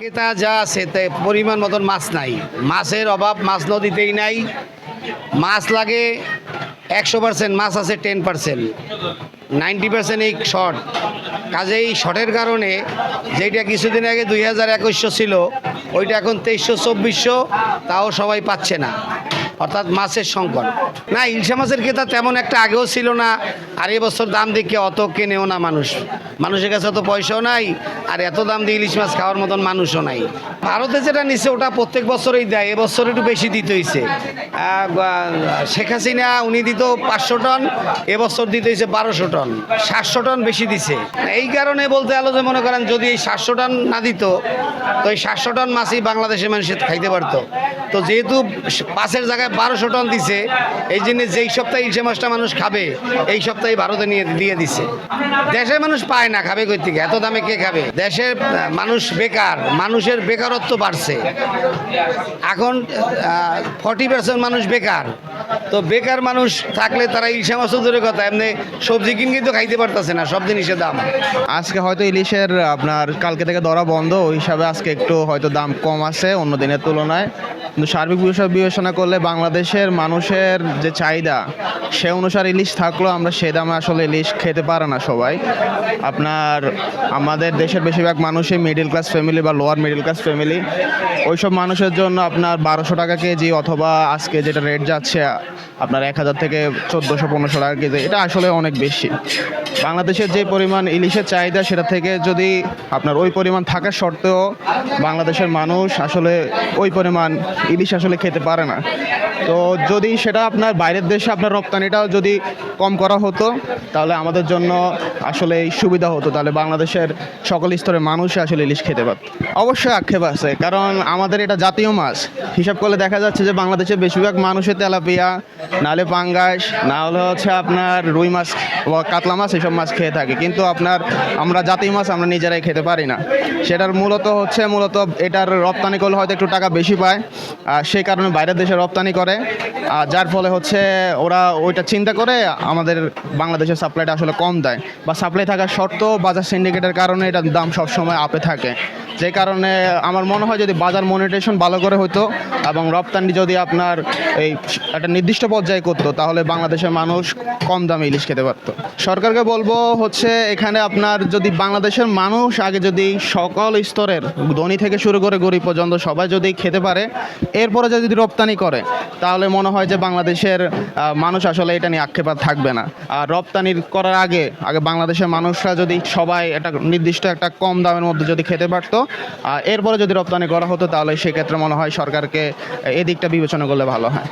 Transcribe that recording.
ক্রেতা যা আছে, তে পরিমাণ মতন মাছ নাই। মাছের অভাব, মাছ নদীতেই নাই। মাছ লাগে একশো পার্সেন্ট মাছ আছে টেন পার্সেন্ট নাইনটি পার্সেন্ট এই শর্ট। কাজেই শর্টের কারণে যেটা কিছুদিন আগে দুই হাজার একুশশো ছিল, ওইটা এখন তেইশশো, চব্বিশশো, তাও সবাই পাচ্ছে না। অর্থাৎ মাছের সংকট। না, ইলশা মাছের ক্রেতা তেমন একটা আগেও ছিল না, আর এবছর দাম দেখে অত কেনেও না মানুষ। মানুষের কাছে অত পয়সাও নাই, আর এত দাম দিয়ে ইলিশ মাছ খাওয়ার মতন মানুষও নাই। ভারতে যেটা নিছে, ওটা প্রত্যেক বছরই দেয়, এবছর একটু বেশি দিতে হয়েছে শেখ হাসিনা, উনি দিত পাঁচশো টন, এবছর দিতে হয়েছে বারোশো টন, সাতশো টন বেশি দিছে। এই কারণে বলতে আলো যে মনে করেন, যদি এই সাতশো টন না দিত, তো এই সাতশো টন মাছই বাংলাদেশের মানুষ খাইতে পারতো। তো যেহেতু পাশের জায়গায় বারোশো টন দিছে। এই জন্য যেই সপ্তাহে ইলশে মাছটা মানুষ খাবে, এই সপ্তাহে ভারতে নিয়ে দিয়ে দিছে। দেশের মানুষ পায় না খাবে কই থেকে? এত দামে কে খাবে? দেশের মানুষ বেকার, মানুষের বেকারত্ব বাড়ছে। এখন ফর্টি পার্সেন্ট মানুষ বেকার। তো বেকার মানুষ থাকলে তারা ইলশা মাছও দূরের কথা, এমনি সবজি কিনকেই তো খাইতে পারতেছে না, সব জিনিসের দাম। আজকে হয়তো ইলিশের, আপনার, কালকে থেকে ধরা বন্ধ, ওই হিসাবে আজকে একটু হয়তো দাম কম আছে অন্য দিনের তুলনায়। কিন্তু সার্বিক বিবেচনা করলে বাংলাদেশের মানুষের যে চাহিদা, সে অনুসারে ইলিশ থাকলেও আমরা সে দামে আসলে ইলিশ খেতে পারে না সবাই। আপনার আমাদের দেশের বেশিরভাগ মানুষই মিডিল ক্লাস ফ্যামিলি বা লোয়ার মিডিল ক্লাস ফ্যামিলি ওইসব মানুষের জন্য আপনার বারোশো টাকা কেজি অথবা আজকে যেটা রেট যাচ্ছে, আপনার এক হাজার থেকে চোদ্দোশো, পনেরোশো টাকা কেজি, এটা আসলে অনেক বেশি। বাংলাদেশের যে পরিমাণ ইলিশের চাহিদা, সেটা থেকে যদি আপনার ওই পরিমাণ থাকা সত্ত্বেও বাংলাদেশের মানুষ আসলে ওই পরিমাণ ইলিশ আসলে খেতে পারে না। তো যদি সেটা আপনার বাইরের দেশে আপনার রপ্তানিটাও যদি কম করা হতো, তাহলে আমাদের জন্য আসলে সুবিধা হতো। তাহলে বাংলাদেশের সকল স্তরের মানুষই আসলে ইলিশ খেতে পারত। অবশ্যই আক্ষেপ আছে, কারণ আমাদের এটা জাতীয় মাছ। হিসাব করলে দেখা যাচ্ছে যে বাংলাদেশের বেশিরভাগ মানুষের তেলাপিয়া নাহলে পাঙ্গাস, না হলে হচ্ছে আপনার রুই মাছ বা কাতলা মাছ, এসব মাছ খেয়ে থাকে। কিন্তু আপনার আমরা জাতীয় মাছ আমরা নিজেরাই খেতে পারি না। সেটার মূলত হচ্ছে মূলত এটার রপ্তানি করলে হয়তো একটু টাকা বেশি পায়। আর সেই কারণে বাইরের দেশে রপ্তানি করে আর যার ফলে হচ্ছে ওরা ওইটা চিন্তা করে আমাদের বাংলাদেশের সাপ্লাইটা আসলে কম দেয়। বা সাপ্লাই থাকার সত্ত্বেও বাজার সিন্ডিকেটের কারণে এটার দাম সবসময় আপে থাকে। যে কারণে আমার মনে হয় যদি বাজার মনিটেশন ভালো করে হতো এবং রপ্তানি যদি আপনার এই একটা নির্দিষ্ট পর্যায়ে করতো, তাহলে বাংলাদেশের মানুষ কম দামে ইলিশ খেতে পারতো। সরকারকে বলব হচ্ছে এখানে আপনার যদি বাংলাদেশের মানুষ আগে যদি সকল স্তরের ধনী থেকে শুরু করে গরিব পর্যন্ত সবাই যদি খেতে পারে, এরপরে যদি রপ্তানি করে তাহলে মনে হয় যে বাংলাদেশের মানুষ আসলে এটা নিয়ে আক্ষেপ আর থাকবে না। আর রপ্তানি করার আগে আগে বাংলাদেশের মানুষরা যদি সবাই একটা নির্দিষ্ট একটা কম দামের মধ্যে যদি খেতে পারতো আর এরপরে যদি রপ্তানি করা হতো, তাহলে সেক্ষেত্রে মনে হয় সরকারকে এদিকটা বিবেচনা করলে ভালো হয়।